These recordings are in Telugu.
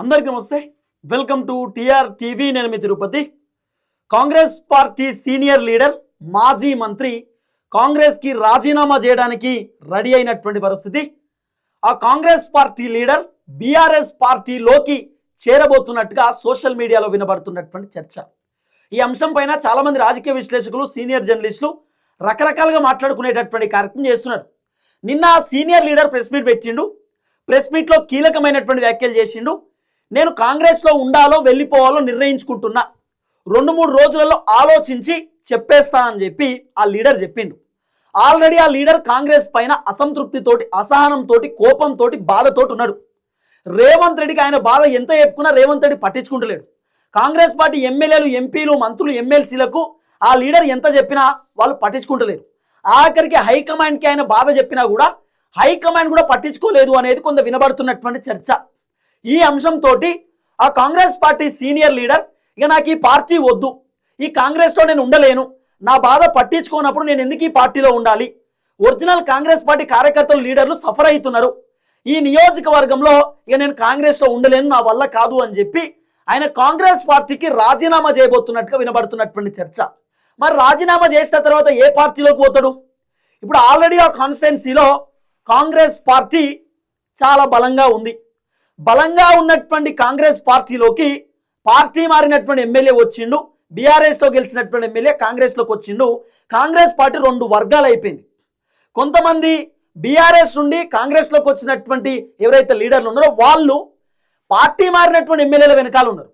అందరికీ నమస్తే. వెల్కమ్ టు టిఆర్ టీవీ నేను మీ Tirupati. Congress party senior leader మాజీ మంత్రి కాంగ్రెస్కి రాజీనామా చేయడానికి రెడీ అయినటువంటి పరిస్థితి. ఆ కాంగ్రెస్ పార్టీ లీడర్ బీఆర్ఎస్ పార్టీలోకి చేరబోతున్నట్టుగా సోషల్ మీడియాలో వినబడుతున్నటువంటి చర్చ. ఈ అంశం పైన చాలామంది రాజకీయ విశ్లేషకులు సీనియర్ జర్నలిస్టులు రకరకాలుగా మాట్లాడుకునేటటువంటి కార్యక్రమం చేస్తున్నారు. నిన్న సీనియర్ లీడర్ ప్రెస్ మీట్ పెట్టిండు. ప్రెస్ మీట్లో కీలకమైనటువంటి వ్యాఖ్యలు చేసిండు. నేను కాంగ్రెస్లో ఉండాలో వెళ్ళిపోవాలో నిర్ణయించుకుంటున్నా. రెండు మూడు రోజులలో ఆలోచించి చెప్పేస్తానని చెప్పి ఆ లీడర్ చెప్పిండు. ఆల్రెడీ ఆ లీడర్ కాంగ్రెస్ పైన అసంతృప్తితోటి అసహనంతో కోపంతోటి బాధతోటి ఉన్నాడు. రేవంత్ రెడ్డికి ఆయన బాధ ఎంత చెప్పుకున్నా రేవంత్ రెడ్డి పట్టించుకుంటలేడు. కాంగ్రెస్ పార్టీ ఎమ్మెల్యేలు ఎంపీలు మంత్రులు ఎమ్మెల్సీలకు ఆ లీడర్ ఎంత చెప్పినా వాళ్ళు పట్టించుకుంటలేరు. ఆఖరికి హైకమాండ్కి ఆయన బాధ చెప్పినా కూడా హైకమాండ్ కూడా పట్టించుకోలేదు అనేది కొంత వినబడుతున్నటువంటి చర్చ. ఈ అంశంతో ఆ కాంగ్రెస్ పార్టీ సీనియర్ లీడర్ ఇక నాకు ఈ పార్టీ వద్దు. ఈ కాంగ్రెస్లో నేను ఉండలేను. నా బాధ పట్టించుకోనప్పుడు నేను ఎందుకు ఈ పార్టీలో ఉండాలి? ఒరిజినల్ కాంగ్రెస్ పార్టీ కార్యకర్తలు లీడర్లు సఫర్ అవుతున్నారు. ఈ నియోజకవర్గంలో ఇక నేను కాంగ్రెస్లో ఉండలేను నా వల్ల కాదు అని చెప్పి ఆయన కాంగ్రెస్ పార్టీకి రాజీనామా చేయబోతున్నట్టుగా వినబడుతున్నటువంటి చర్చ. మరి రాజీనామా చేసిన తర్వాత ఏ పార్టీలోకి పోతాడు? ఇప్పుడు ఆల్రెడీ ఆ కాన్స్టిట్యున్సీలో కాంగ్రెస్ పార్టీ చాలా బలంగా ఉంది. బలంగా ఉన్నటువంటి కాంగ్రెస్ పార్టీలోకి పార్టీ మారినటువంటి ఎమ్మెల్యే వచ్చిండు బీఆర్ఎస్లో గెలిచినటువంటి ఎమ్మెల్యే కాంగ్రెస్లోకి వచ్చిండు. కాంగ్రెస్ పార్టీ రెండు వర్గాలు అయిపోయింది. కొంతమంది బీఆర్ఎస్ నుండి కాంగ్రెస్లోకి వచ్చినటువంటి ఎవరైతే లీడర్లు ఉన్నారో వాళ్ళు పార్టీ మారినటువంటి ఎమ్మెల్యేల వెనకాల ఉన్నారు.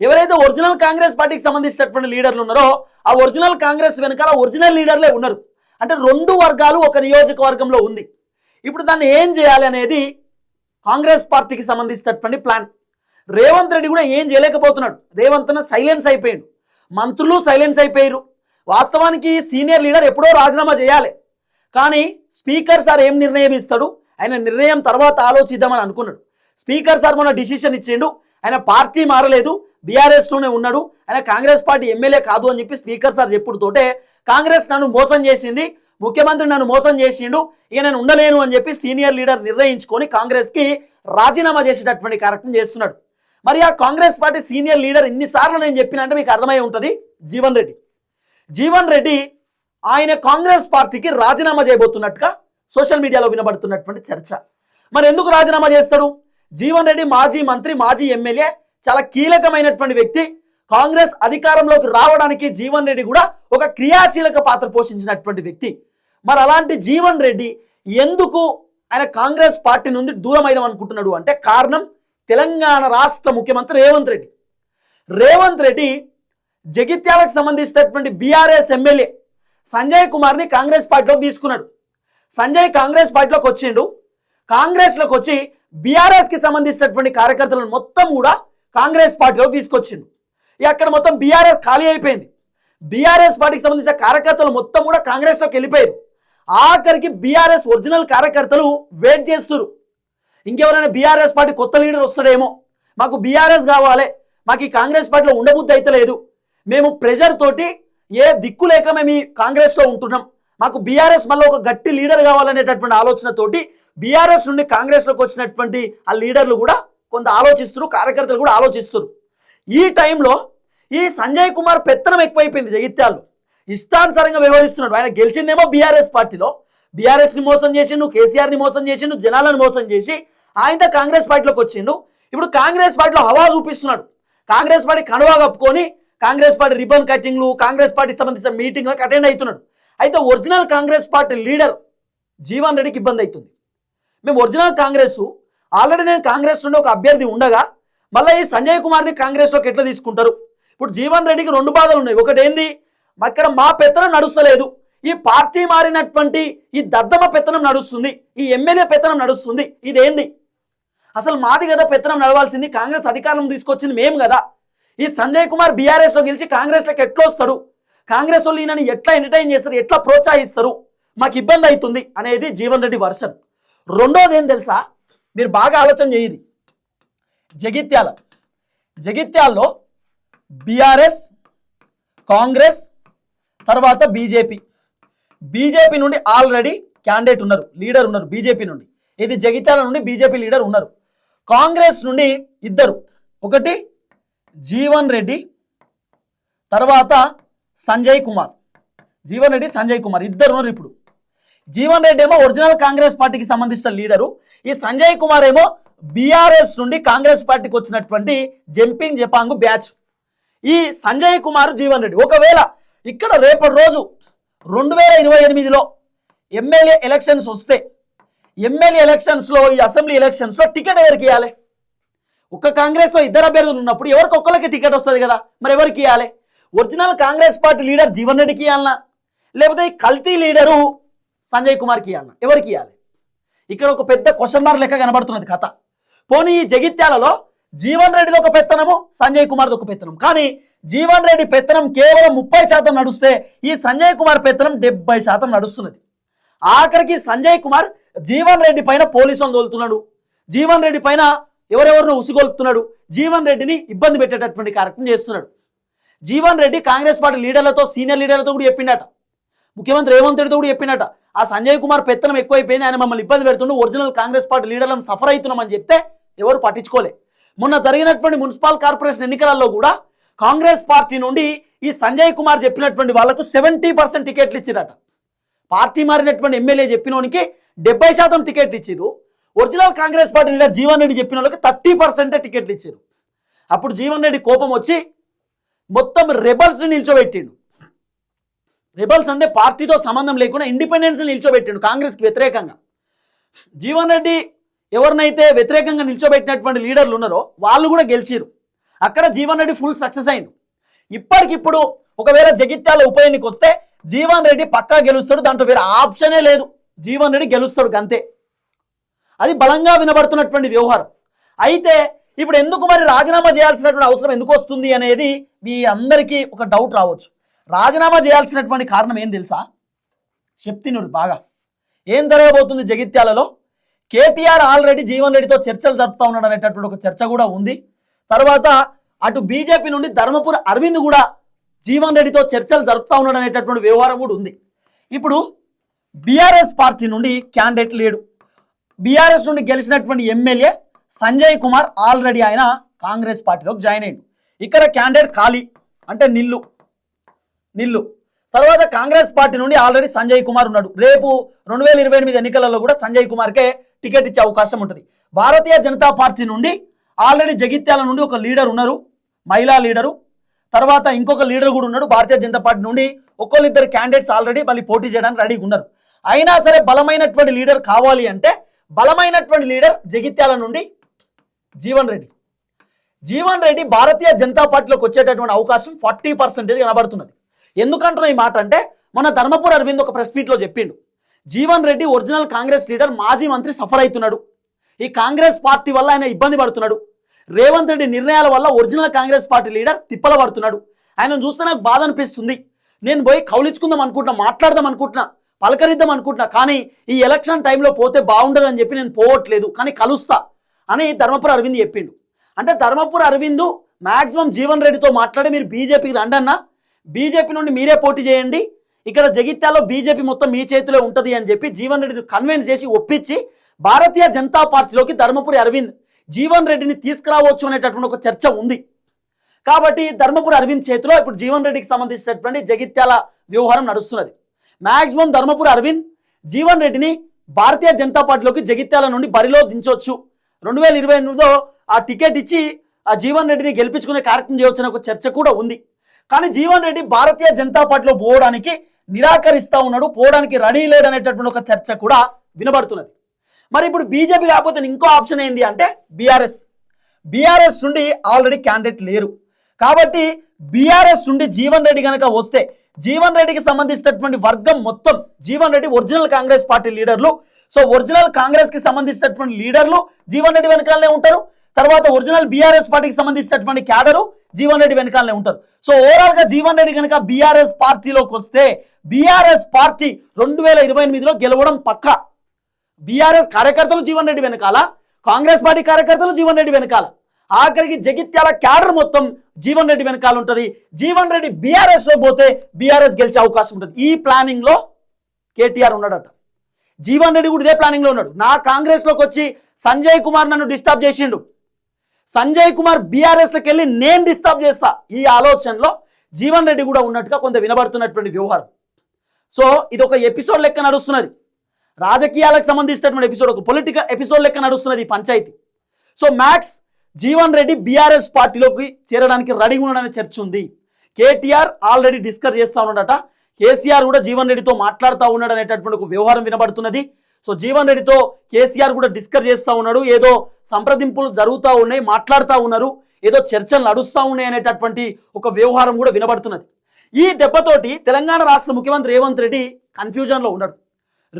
ఎవరైతే ఒరిజినల్ కాంగ్రెస్ పార్టీకి సంబంధించినటువంటి లీడర్లు ఉన్నారో ఆ ఒరిజినల్ కాంగ్రెస్ వెనకాల ఒరిజినల్ లీడర్లే ఉన్నారు. అంటే రెండు వర్గాలు ఒక నియోజకవర్గంలో ఉంది. ఇప్పుడు దాన్ని ఏం చేయాలి అనేది కాంగ్రెస్ పార్టీకి సంబంధించినటువంటి ప్లాన్. రేవంత్ రెడ్డి కూడా ఏం చేయలేకపోతున్నాడు. రేవంత్ సైలెన్స్ అయిపోయాడు. మంత్రులు సైలెన్స్ అయిపోయారు వాస్తవానికి సీనియర్ లీడర్ ఎప్పుడో రాజీనామా చేయాలి. కానీ స్పీకర్ సార్ ఏం నిర్ణయం ఇస్తాడు? ఆయన నిర్ణయం తర్వాత ఆలోచిద్దామని అనుకున్నాడు. స్పీకర్ సార్ మొన్న డిసిషన్ ఇచ్చిండు. ఆయన పార్టీ మారలేదు. బీఆర్ఎస్లోనే ఉన్నాడు. ఆయన కాంగ్రెస్ పార్టీ ఎమ్మెల్యే కాదు అని చెప్పి స్పీకర్ సార్ చెప్పుడుతోటే కాంగ్రెస్ నన్ను మోసం చేసింది. ముఖ్యమంత్రి నన్ను మోసం చేసిండు ఇక నేను ఉండలేను అని చెప్పి సీనియర్ లీడర్ నిర్ణయించుకొని కాంగ్రెస్కి రాజీనామా చేసేటటువంటి కార్యక్రమం చేస్తున్నాడు. మరి ఆ కాంగ్రెస్ పార్టీ సీనియర్ లీడర్ ఇన్నిసార్లు నేను చెప్పినంటే మీకు అర్థమై ఉంటుంది జీవన్ రెడ్డి. జీవన్ రెడ్డి ఆయన కాంగ్రెస్ పార్టీకి రాజీనామా చేయబోతున్నట్టుగా సోషల్ మీడియాలో వినబడుతున్నటువంటి చర్చ. మరి ఎందుకు రాజీనామా చేస్తాడు? జీవన్ రెడ్డి మాజీ మంత్రి మాజీ ఎమ్మెల్యే చాలా కీలకమైనటువంటి వ్యక్తి. కాంగ్రెస్ అధికారంలోకి రావడానికి జీవన్ రెడ్డి కూడా ఒక క్రియాశీలక పాత్ర పోషించినటువంటి వ్యక్తి. మరి అలాంటి జీవన్ రెడ్డి ఎందుకు ఆయన కాంగ్రెస్ పార్టీ నుండి దూరం అయిదాం అనుకుంటున్నాడు అంటే కారణం తెలంగాణ రాష్ట్ర ముఖ్యమంత్రి రేవంత్ రెడ్డి. రేవంత్ రెడ్డి జగిత్యాలకు సంబంధించినటువంటి బీఆర్ఎస్ ఎమ్మెల్యే సంజయ్ కుమార్ని కాంగ్రెస్ పార్టీలోకి తీసుకున్నాడు. సంజయ్ కాంగ్రెస్ పార్టీలోకి వచ్చిండు. కాంగ్రెస్లోకి వచ్చి బీఆర్ఎస్కి సంబంధించినటువంటి కార్యకర్తలను మొత్తం కూడా కాంగ్రెస్ పార్టీలోకి తీసుకొచ్చిండు. ఇక అక్కడ మొత్తం బీఆర్ఎస్ ఖాళీ అయిపోయింది. బీఆర్ఎస్ పార్టీకి సంబంధించిన కార్యకర్తలు మొత్తం కూడా కాంగ్రెస్లోకి వెళ్ళిపోయారు. ఆఖరికి బీఆర్ఎస్ ఒరిజినల్ కార్యకర్తలు వెయిట్ చేస్తున్నారు ఇంకెవరైనా బీఆర్ఎస్ పార్టీ కొత్త లీడర్ వస్తాడేమో? మాకు బీఆర్ఎస్ కావాలి మాకు ఈ కాంగ్రెస్ పార్టీలో ఉండబుద్ధి అయితే లేదు. మేము ప్రెషర్ తోటి ఏ దిక్కు లేక మేము ఈ కాంగ్రెస్లో ఉంటున్నాం. మాకు బీఆర్ఎస్ మళ్ళీ ఒక గట్టి లీడర్ కావాలనేటటువంటి ఆలోచనతోటి బీఆర్ఎస్ నుండి కాంగ్రెస్లోకి వచ్చినటువంటి ఆ లీడర్లు కూడా కొంత ఆలోచిస్తున్నారు కార్యకర్తలు కూడా ఆలోచిస్తున్నారు ఈ టైంలో ఈ సంజయ్ కుమార్ పెత్తనం ఎక్కువైపోయింది జగిత్యాలు ఇష్టానుసారంగా వ్యవహరిస్తున్నాడు. ఆయన గెలిచిందేమో బీఆర్ఎస్ పార్టీలో. బీఆర్ఎస్ని మోసం చేసిండు కేసీఆర్ని మోసం చేసిండు జనాలను మోసం చేసి ఆయన కాంగ్రెస్ పార్టీలోకి వచ్చిండు. ఇప్పుడు కాంగ్రెస్ పార్టీలో హవా చూపిస్తున్నాడు. కాంగ్రెస్ పార్టీ కనువా కప్పుకొని కాంగ్రెస్ పార్టీ రిబన్ కటింగ్లు కాంగ్రెస్ పార్టీ సంబంధించిన మీటింగ్లకు అటెండ్ అవుతున్నాడు. అయితే original Congress party leader Jeevan రెడ్డికి ఇబ్బంది అవుతుంది. మేము ఒరిజినల్ కాంగ్రెస్ ఆల్రెడీ నేను కాంగ్రెస్ నుండి ఒక అభ్యర్థి ఉండగా మళ్ళీ ఈ సంజయ్ కుమార్ని కాంగ్రెస్లోకి ఎట్లా తీసుకుంటారు? ఇప్పుడు జీవన్ రెడ్డికి రెండు బాధలు ఉన్నాయి. ఒకటి ఏంది అక్కడ మా పెత్తనం నడుస్తలేదు. ఈ పార్టీ మారినటువంటి ఈ దద్దమ్మ పెత్తనం నడుస్తుంది. ఈ ఎమ్మెల్యే పెత్తనం నడుస్తుంది. ఇదేంది? అసలు మాది కదా పెత్తనం నడవాల్సింది. కాంగ్రెస్ అధికారం తీసుకొచ్చింది మేము కదా. ఈ సంజయ్ కుమార్ బీఆర్ఎస్లో గెలిచి కాంగ్రెస్లోకి ఎట్లా వస్తాడు కాంగ్రెస్ వాళ్ళు ఈయనని ఎట్లా ఎంటర్టైన్ చేస్తారు? ఎట్లా ప్రోత్సహిస్తారు? మాకు ఇబ్బంది అవుతుంది అనేది జీవన్ రెడ్డి వర్షన్. రెండోది ఏం తెలుసా? మీరు బాగా ఆలోచన చేయది జగిత్యాల. జగిత్యాల్లో బీఆర్ఎస్ కాంగ్రెస్ తర్వాత బీజేపీ. బీజేపీ నుండి ఆల్రెడీ క్యాండిడేట్ ఉన్నారు లీడర్ ఉన్నారు బీజేపీ నుండి. ఇది జగిత్యాల నుండి బీజేపీ లీడర్ ఉన్నారు. కాంగ్రెస్ నుండి ఇద్దరు. ఒకటి జీవన్ రెడ్డి తర్వాత సంజయ్ కుమార్. జీవన్ రెడ్డి సంజయ్ కుమార్ ఇద్దరు ఉన్నారు ఇప్పుడు. జీవన్ రెడ్డి ఏమో ఒరిజినల్ కాంగ్రెస్ పార్టీకి సంబంధించిన లీడరు. ఈ సంజయ్ కుమార్ ఏమో బీఆర్ఎస్ నుండి కాంగ్రెస్ పార్టీకి వచ్చినటువంటి జంపింగ్ జపాంగు బ్యాచ్. ఈ సంజయ్ కుమార్ జీవన్ రెడ్డి. ఒకవేళ ఇక్కడ రేపటి రోజు రెండు వేల ఇరవై ఎనిమిదిలో ఎమ్మెల్యే ఎలక్షన్స్ వస్తే ఎమ్మెల్యే ఎలక్షన్స్లో ఈ అసెంబ్లీ ఎలక్షన్స్లో టికెట్ ఎవరికి ఇవ్వాలి ఒక్క కాంగ్రెస్లో ఇద్దరు అభ్యర్థులు ఉన్నప్పుడు ఎవరికి ఒక్కరికి టికెట్ వస్తుంది కదా? మరి ఎవరికి ఇవ్వాలి original Congress party leader Jeevan రెడ్డికి ఇవ్వాలన్నా లేకపోతే కల్తీ లీడరు సంజయ్ కుమార్కి ఇవ్వాలన్నా ఎవరికి ఇవ్వాలి ఇక్కడ ఒక పెద్ద క్వశ్చన్ మార్క్ లెక్క కనబడుతున్నది కథ. పోనీ ఈ జగిత్యాలలో జీవన్ రెడ్డిది ఒక పెత్తనము సంజయ్ కుమార్ది ఒక పెత్తనం. కానీ జీవన్ రెడ్డి పెత్తనం కేవలం ముప్పై శాతం నడుస్తే ఈ సంజయ్ కుమార్ పెత్తనం డెబ్బై శాతం నడుస్తున్నది. ఆఖరికి సంజయ్ కుమార్ జీవన్ రెడ్డి పైన పోలీసులను తోలుతున్నాడు. జీవన్ రెడ్డి పైన ఎవరెవరిని ఉసిగొల్పుతున్నాడు. జీవన్ రెడ్డిని ఇబ్బంది పెట్టేటటువంటి కార్యక్రమం చేస్తున్నాడు. జీవన్ రెడ్డి కాంగ్రెస్ పార్టీ లీడర్లతో సీనియర్ లీడర్లతో కూడా చెప్పిండట ముఖ్యమంత్రి రేవంత్ రెడ్డితో కూడా చెప్పినట. ఆ సంజయ్ కుమార్ పెత్తనం ఎక్కువైపోయింది ఆయన మమ్మల్ని ఇబ్బంది పెడుతుండు ఒరిజినల్ కాంగ్రెస్ పార్టీ లీడర్లను సఫర్ అవుతున్నామని చెప్తే ఎవరు పట్టించుకోలే. మొన్న జరిగినటువంటి మున్సిపల్ కార్పొరేషన్ ఎన్నికలలో కూడా కాంగ్రెస్ పార్టీ నుండి ఈ సంజయ్ కుమార్ చెప్పినటువంటి వాళ్ళకు సెవెంటీ పర్సెంట్ టికెట్లు ఇచ్చిరట. పార్టీ మారినటువంటి ఎమ్మెల్యే చెప్పినోనికి డెబ్బై శాతం టికెట్లు ఇచ్చిరు original Congress party leader Jeevan Reddy చెప్పిన వాళ్ళకి థర్టీ పర్సెంటే టికెట్లు ఇచ్చారు అప్పుడు జీవన్ రెడ్డి కోపం వచ్చి మొత్తం రెబల్స్ని నిల్చోబెట్టిండు. రెబల్స్ అంటే పార్టీతో సంబంధం లేకుండా ఇండిపెండెన్స్ని నిల్చోబెట్టిండు కాంగ్రెస్కి వ్యతిరేకంగా. జీవన్ రెడ్డి ఎవరినైతే వ్యతిరేకంగా నిల్చోబెట్టినటువంటి లీడర్లు ఉన్నారో వాళ్ళు కూడా గెలిచిరు అక్కడ జీవన్ రెడ్డి ఫుల్ సక్సెస్ అయింది ఇప్పటికిప్పుడు ఒకవేళ జగిత్యాల ఉప ఎన్నిక వస్తే జీవన్ రెడ్డి పక్కా గెలుస్తాడు దాంట్లో వేరే ఆప్షనే లేదు. జీవన్ రెడ్డి గెలుస్తాడు అంతే అది బలంగా వినబడుతున్నటువంటి వ్యవహారం. అయితే ఇప్పుడు ఎందుకు మరి రాజీనామా చేయాల్సినటువంటి అవసరం ఎందుకు వస్తుంది అనేది మీ అందరికీ ఒక డౌట్ రావచ్చు. రాజీనామా చేయాల్సినటువంటి కారణం ఏం తెలుసా? చెప్తినుడు బాగా. ఏం జరగబోతుంది జగిత్యాలలో? కేటీఆర్ ఆల్రెడీ జీవన్ రెడ్డితో చర్చలు జరుపుతా ఉన్నాడు అనేటటువంటి ఒక చర్చ కూడా ఉంది. తర్వాత అటు బీజేపీ నుండి ధర్మపుర అరవింద్ కూడా జీవన్ రెడ్డితో చర్చలు జరుపుతా ఉన్నాడు అనేటటువంటి వ్యవహారం కూడా ఉంది. ఇప్పుడు బీఆర్ఎస్ పార్టీ నుండి క్యాండిడేట్ లేడు. బీఆర్ఎస్ నుండి గెలిచినటువంటి ఎమ్మెల్యే సంజయ్ కుమార్ ఆల్రెడీ ఆయన కాంగ్రెస్ పార్టీలోకి జాయిన్ అయ్యాడు. ఇక్కడ క్యాండిడేట్ ఖాళీ అంటే నిల్లు నిల్లు. తర్వాత కాంగ్రెస్ పార్టీ నుండి ఆల్రెడీ సంజయ్ కుమార్ ఉన్నాడు. రేపు రెండు వేల ఇరవై ఎనిమిది ఎన్నికలలో కూడా సంజయ్ కుమార్కే టికెట్ ఇచ్చే అవకాశం ఉంటుంది. భారతీయ జనతా పార్టీ నుండి ఆల్రెడీ జగిత్యాల నుండి ఒక లీడర్ ఉన్నారు మహిళా లీడరు. తర్వాత ఇంకొక లీడర్ కూడా ఉన్నాడు భారతీయ జనతా పార్టీ నుండి ఒక్కొల్లిద్దరు క్యాండిడేట్స్ ఆల్రెడీ మళ్ళీ పోటీ చేయడానికి రెడీగా ఉన్నారు. అయినా సరే బలమైనటువంటి లీడర్ కావాలి అంటే బలమైనటువంటి లీడర్ జగిత్యాల నుండి జీవన్ రెడ్డి. జీవన్ రెడ్డి భారతీయ జనతా పార్టీలోకి వచ్చేటటువంటి అవకాశం ఫార్టీ పర్సెంటేజ్ కనబడుతున్నది. ఎందుకంటున్న ఈ మాట అంటే మన ధర్మపుర అరవింద్ ఒక ప్రెస్ మీట్లో చెప్పిండు. జీవన్ రెడ్డి ఒరిజినల్ కాంగ్రెస్ లీడర్ మాజీ మంత్రి సఫర్ అవుతున్నాడు ఈ కాంగ్రెస్ పార్టీ వల్ల ఆయన ఇబ్బంది పడుతున్నాడు. రేవంత్ రెడ్డి నిర్ణయాల వల్ల ఒరిజినల్ కాంగ్రెస్ పార్టీ లీడర్ తిప్పల పడుతున్నాడు. ఆయన చూస్తే నాకు బాధ అనిపిస్తుంది. నేను పోయి కౌలించుకుందాం అనుకుంటున్నా మాట్లాడదాం అనుకుంటున్నా పలకరిద్దాం అనుకుంటున్నా కానీ ఈ ఎలక్షన్ టైంలో పోతే బాగుండదని చెప్పి నేను పోవట్లేదు కానీ కలుస్తా అని ధర్మపుర అరవింద్ చెప్పిండు. అంటే ధర్మపుర అరవింద్ మ్యాక్సిమం జీవన్ రెడ్డితో మాట్లాడి మీరు బీజేపీకి రండి బీజేపీ నుండి మీరే పోటీ చేయండి ఇక్కడ జగిత్యాలో బీజేపీ మొత్తం మీ చేతిలో ఉంటుంది అని చెప్పి జీవన్ రెడ్డిని కన్విన్స్ చేసి ఒప్పించి భారతీయ జనతా పార్టీలోకి ధర్మపురి అరవింద్ జీవన్ రెడ్డిని తీసుకురావచ్చు అనేటటువంటి ఒక చర్చ ఉంది. కాబట్టి ధర్మపురి అరవింద్ చేతిలో ఇప్పుడు జీవన్ రెడ్డికి సంబంధించినటువంటి జగిత్యాల వ్యవహారం నడుస్తున్నది. మ్యాక్సిమం ధర్మపురి అరవింద్ జీవన్ రెడ్డిని భారతీయ జనతా పార్టీలోకి జగిత్యాల నుండి బరిలో దించవచ్చు రెండు వేల ఇరవై ఎనిమిదిలో ఆ టికెట్ ఇచ్చి ఆ జీవన్ రెడ్డిని గెలిపించుకునే కార్యక్రమం చేయవచ్చు ఒక చర్చ కూడా ఉంది. కానీ జీవన్ రెడ్డి భారతీయ జనతా పార్టీలో పోవడానికి నిరాకరిస్తూ ఉన్నాడు పోవడానికి రెడీ లేడు అనేటటువంటి ఒక చర్చ కూడా వినబడుతున్నది. మరి ఇప్పుడు బీజేపీ కాకపోతే ఇంకో ఆప్షన్ ఏంది అంటే బీఆర్ఎస్. బీఆర్ఎస్ నుండి ఆల్రెడీ క్యాండిడేట్ లేరు. కాబట్టి బీఆర్ఎస్ నుండి జీవన్ రెడ్డి కనుక వస్తే జీవన్ రెడ్డికి సంబంధించినటువంటి వర్గం మొత్తం జీవన్ రెడ్డి ఒరిజినల్ కాంగ్రెస్ పార్టీ లీడర్లు. సో ఒరిజినల్ కాంగ్రెస్కి సంబంధించినటువంటి లీడర్లు జీవన్ రెడ్డి వెనకాలనే ఉంటారు. తర్వాత ఒరిజినల్ బీఆర్ఎస్ పార్టీకి సంబంధించినటువంటి క్యాడరు జీవన్ రెడ్డి వెనకాలనే ఉంటారు. సో ఓవరాల్గా జీవన్ రెడ్డి కనుక బీఆర్ఎస్ పార్టీలోకి వస్తే బీఆర్ఎస్ పార్టీ రెండు వేల ఇరవై ఎనిమిదిలో గెలవడం పక్క. బీఆర్ఎస్ కార్యకర్తలు జీవన్ రెడ్డి వెనకాల కాంగ్రెస్ పార్టీ కార్యకర్తలు జీవన్ రెడ్డి వెనకాల. ఆఖరికి జగిత్యాల క్యాడర్ మొత్తం జీవన్ రెడ్డి వెనకాల ఉంటుంది. జీవన్ రెడ్డి బీఆర్ఎస్లో పోతే బీఆర్ఎస్ గెలిచే అవకాశం ఉంటుంది. ఈ ప్లానింగ్లో కేటీఆర్ ఉన్నాడట. జీవన్ రెడ్డి కూడా ఇదే ప్లానింగ్లో ఉన్నాడు. నా కాంగ్రెస్లోకి వచ్చి సంజయ్ కుమార్ నన్ను డిస్టర్బ్ చేసిండు. సంజయ్ కుమార్ బీఆర్ఎస్లోకి వెళ్ళి నేను డిస్టర్బ్ చేస్తా ఈ ఆలోచనలో జీవన్ రెడ్డి కూడా ఉన్నట్టుగా కొంత వినబడుతున్నటువంటి వ్యవహారం. సో ఇది ఒక ఎపిసోడ్ లెక్క నడుస్తున్నది. రాజకీయాలకు సంబంధించినటువంటి ఎపిసోడ్ ఒక పొలిటికల్ ఎపిసోడ్ లెక్క నడుస్తున్నది ఈ panchayat. So max Jeevan Reddy BRS పార్టీలోకి చేరడానికి రెడీ ఉన్నాడనే చర్చ ఉంది. కేటీఆర్ ఆల్రెడీ డిస్కస్ చేస్తా ఉన్నాడట. కేసీఆర్ కూడా జీవన్ రెడ్డితో మాట్లాడుతూ ఉన్నాడు అనేటటువంటి ఒక వ్యవహారం వినబడుతున్నది. సో జీవన్ రెడ్డితో కేసీఆర్ కూడా డిస్కస్ చేస్తూ ఉన్నాడు ఏదో సంప్రదింపులు జరుగుతూ ఉన్నాయి మాట్లాడుతూ ఉన్నారు ఏదో చర్చలు నడుస్తూ ఉన్నాయి అనేటటువంటి ఒక వ్యవహారం కూడా వినబడుతున్నది. ఈ దెబ్బతోటి తెలంగాణ రాష్ట్ర ముఖ్యమంత్రి రేవంత్ రెడ్డి కన్ఫ్యూజన్లో ఉన్నాడు.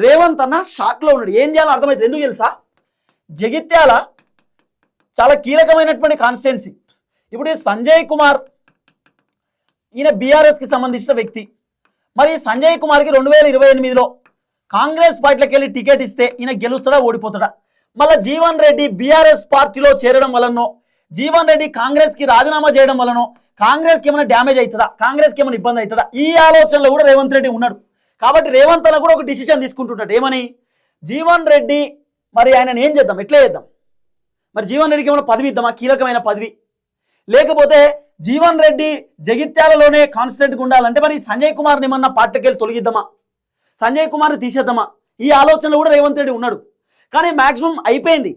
రేవంత్ అన్న షాక్లో ఉన్నాడు. ఏం చేయాలో అర్థమైంది ఎందుకు తెలుసా? జగిత్యాల చాలా కీలకమైనటువంటి కాన్స్టిట్యున్సీ ఇప్పుడు ఈ సంజయ్ కుమార్ ఈయన బీఆర్ఎస్కి సంబంధించిన వ్యక్తి. మరి ఈ సంజయ్ కుమార్కి రెండు వేల ఇరవై ఎనిమిదిలో కాంగ్రెస్ పార్టీలకు వెళ్ళి టికెట్ ఇస్తే ఈయన గెలుస్తాడా ఓడిపోతాడా? మళ్ళీ జీవన్ రెడ్డి బీఆర్ఎస్ పార్టీలో చేరడం వలనో జీవన్ రెడ్డి కాంగ్రెస్కి రాజీనామా చేయడం వలనో కాంగ్రెస్కి ఏమైనా డ్యామేజ్ అవుతుందా? కాంగ్రెస్కి ఏమైనా ఇబ్బంది అవుతుందా? ఈ ఆలోచనలో కూడా రేవంత్ రెడ్డి ఉన్నాడు. కాబట్టి రేవంత్ అన్న కూడా ఒక డిసిషన్ తీసుకుంటుంటాడు. ఏమని? జీవన్ రెడ్డి మరి ఆయన ఏం చేద్దాం? ఎట్లా చేద్దాం? మరి జీవన్ రెడ్డికి ఏమైనా పదవి ఇద్దామా? కీలకమైన పదవి. లేకపోతే జీవన్ రెడ్డి జగిత్యాలలోనే కాన్స్టెంట్గా ఉండాలంటే మరి సంజయ్ కుమార్ని ఏమన్నా పార్టీకి వెళ్ళి తొలగిద్దామా? సంజయ్ కుమార్ని తీసేద్దామా? ఈ ఆలోచనలో కూడా రేవంత్ రెడ్డి ఉన్నాడు. కానీ మ్యాక్సిమం అయిపోయింది.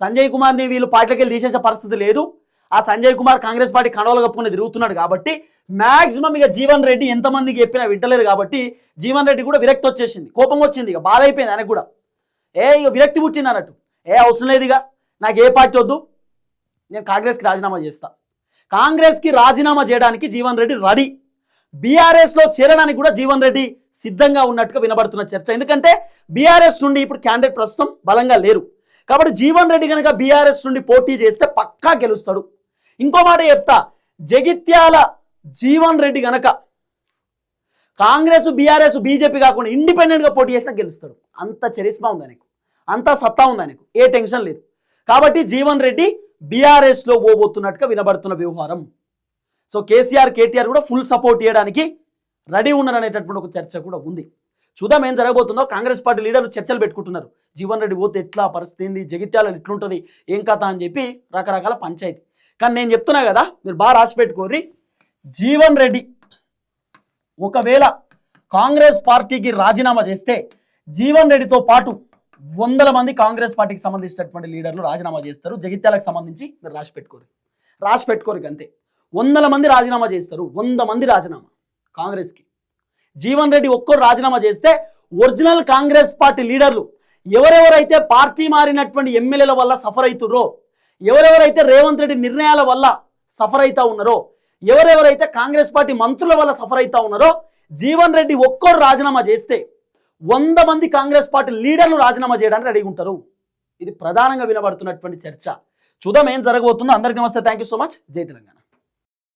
సంజయ్ కుమార్ని వీళ్ళు పార్టీకి వెళ్ళి తీసేసే పరిస్థితి లేదు. ఆ సంజయ్ కుమార్ కాంగ్రెస్ పార్టీ కండవలు కప్పుకుని తిరుగుతున్నాడు కాబట్టి మ్యాక్సిమం ఇక జీవన్ రెడ్డి ఎంతమందికి చెప్పినా వింటలేరు కాబట్టి జీవన్ రెడ్డి కూడా విరక్తి వచ్చేసింది. కోపం వచ్చింది. ఇక బాధ అయిపోయింది ఆయనకు కూడా. ఏ ఇక విరక్తి పుట్టింది అన్నట్టు. ఏ అవసరం లేదు ఇక. నాకు ఏ పార్టీ వద్దు. నేను కాంగ్రెస్కి రాజీనామా చేస్తా. కాంగ్రెస్కి రాజీనామా చేయడానికి జీవన్ రెడ్డి రెడీ. బీఆర్ఎస్లో చేరడానికి కూడా జీవన్ రెడ్డి సిద్ధంగా ఉన్నట్టుగా వినబడుతున్న చర్చ. ఎందుకంటే బీఆర్ఎస్ నుండి ఇప్పుడు క్యాండిడేట్ ప్రస్తుతం బలంగా లేరు. కాబట్టి జీవన్ రెడ్డి కనుక బీఆర్ఎస్ నుండి పోటీ చేస్తే పక్కా గెలుస్తాడు. ఇంకో మాట చెప్తా. జగిత్యాల జీవన్ రెడ్డి గనక కాంగ్రెస్ బీఆర్ఎస్ బీజేపీ కాకుండా ఇండిపెండెంట్గా పోటీ చేసినా గెలుస్తాడు. అంత చరిస్మా ఉంది ఆయనకు అంత సత్తా ఉంది ఆయనకు ఏ టెన్షన్ లేదు. కాబట్టి జీవన్ రెడ్డి బీఆర్ఎస్లో పోబోతున్నట్టుగా వినబడుతున్న వ్యవహారం. సో కేసీఆర్ కేటీఆర్ కూడా ఫుల్ సపోర్ట్ చేయడానికి రెడీ ఉన్నారనేటటువంటి ఒక చర్చ కూడా ఉంది. చూద్దాం ఏం జరగబోతుందో. కాంగ్రెస్ పార్టీ లీడర్లు చర్చలు పెట్టుకుంటున్నారు. జీవన్ రెడ్డి పోతే ఎట్లా పరిస్థితి ఏంది? జగిత్యాల ఎట్లుంటుంది ఏం కథ అని చెప్పి రకరకాల పంచాయతీ. కానీ నేను చెప్తున్నా కదా మీరు బాగా రాసి పెట్టుకోర్రి. జీవన్ రెడ్డి ఒకవేళ కాంగ్రెస్ పార్టీకి రాజీనామా చేస్తే జీవన్ రెడ్డితో పాటు వందల మంది కాంగ్రెస్ పార్టీకి సంబంధించినటువంటి లీడర్లు రాజీనామా చేస్తారు. జగిత్యాలకు సంబంధించి మీరు రాసి పెట్టుకోరు రాసి పెట్టుకోరు అంతే వందల మంది రాజీనామా చేస్తారు వంద మంది రాజీనామా కాంగ్రెస్కి. జీవన్ రెడ్డి ఒక్కరు రాజీనామా చేస్తే ఒరిజినల్ కాంగ్రెస్ పార్టీ లీడర్లు ఎవరెవరైతే పార్టీ మారినటువంటి ఎమ్మెల్యేల వల్ల సఫర్ అవుతుర్రో ఎవరెవరైతే రేవంత్ రెడ్డి నిర్ణయాల వల్ల సఫర్ అవుతా ఉన్నారో ఎవరెవరైతే కాంగ్రెస్ పార్టీ మంత్రుల వల్ల సఫర్ అవుతా ఉన్నారో జీవన్ రెడ్డి ఒక్కరు రాజీనామా చేస్తే వంద మంది కాంగ్రెస్ పార్టీ లీడర్లు రాజీనామా చేయడానికి రెడీ ఉంటారు. ఇది ప్రధానంగా వినబడుతున్నటువంటి చర్చ. చూద్దాం ఏం జరగబోతుందో. అందరికీ నమస్తే. Thank you so much. జై తెలంగాణ.